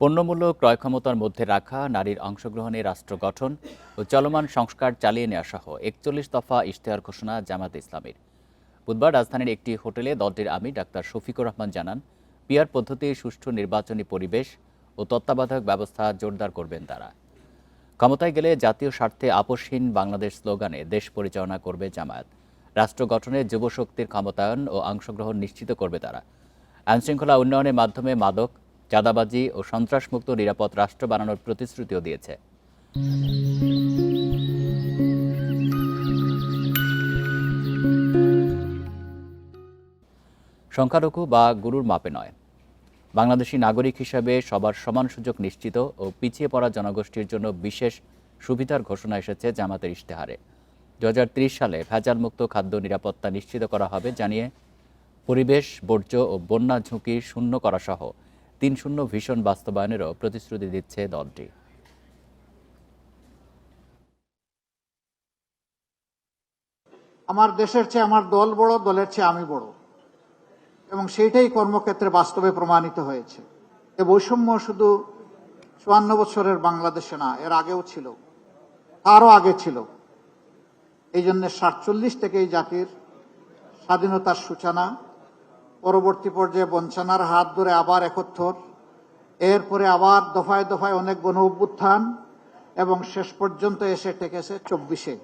পণ্যমূল্য ক্রয় ক্ষমতার মধ্যে রাখা, নারীর অংশগ্রহণে রাষ্ট্র গঠন ও চলমান সংস্কার চালিয়ে নেওয়া সহ একচল্লিশ দফা ইশতেহার ঘোষণা জামাত ইসলামীর। বুধবার রাজধানীর একটি হোটেলে দলটির আমি ডাক্তার শফিকুর রহমান জানান, পিয়ার পদ্ধতির সুষ্ঠু নির্বাচনী পরিবেশ ও তত্ত্বাবধায়ক ব্যবস্থা জোরদার করবেন তারা। ক্ষমতায় গেলে জাতীয় স্বার্থে আপোষহীন বাংলাদেশ স্লোগানে দেশ পরিচালনা করবে জামায়াত। রাষ্ট্র গঠনে যুবশক্তির ক্ষমতায়ন ও অংশগ্রহণ নিশ্চিত করবে তারা। আইনশৃঙ্খলা উন্নয়নের মাধ্যমে মাদক চাঁদাবাজি ও সন্ত্রাসমুক্ত নিরাপদ রাষ্ট্র বানানোর প্রতিশ্রুতিও দিয়েছে। সংখ্যালঘু বা গুরুর মাপে নয়। বাংলাদেশি নাগরিক হিসাবে সবার সমান সুযোগ নিশ্চিত ও পিছিয়ে পড়া জনগোষ্ঠীর জন্য বিশেষ সুবিধার ঘোষণা এসেছে জামাতের ইশতেহারে। দু হাজার ত্রিশ সালে ভেজালমুক্ত খাদ্য নিরাপত্তা নিশ্চিত করা হবে জানিয়ে পরিবেশ, বর্জ্য ও বন্যা ঝুঁকি শূন্য করা সহ তিন শূন্য ভীষণ বাস্তবায়নেরও প্রতিশ্রুতি দিচ্ছে দলটি। আমার দেশের চেয়ে আমার দল বড়, দলের চেয়ে আমি বড়। এবং সেইটাই কর্মক্ষেত্রে বাস্তবে প্রমাণিত হয়েছে। এ বৈষম্য শুধু চুয়ান্ন বছরের বাংলাদেশে না, এর আগেও ছিল, তারও আগে ছিল। এই জন্য সাতচল্লিশ থেকে এই জাতির স্বাধীনতার সূচনা পরবর্তী পর্যায়ে বঞ্চনার হাত ধরে আবার একত্র। এরপরে আবার দফায় দফায় অনেক গণ অভ্যুত্থান এবং শেষ পর্যন্ত এসে টেকেছে চব্বিশে।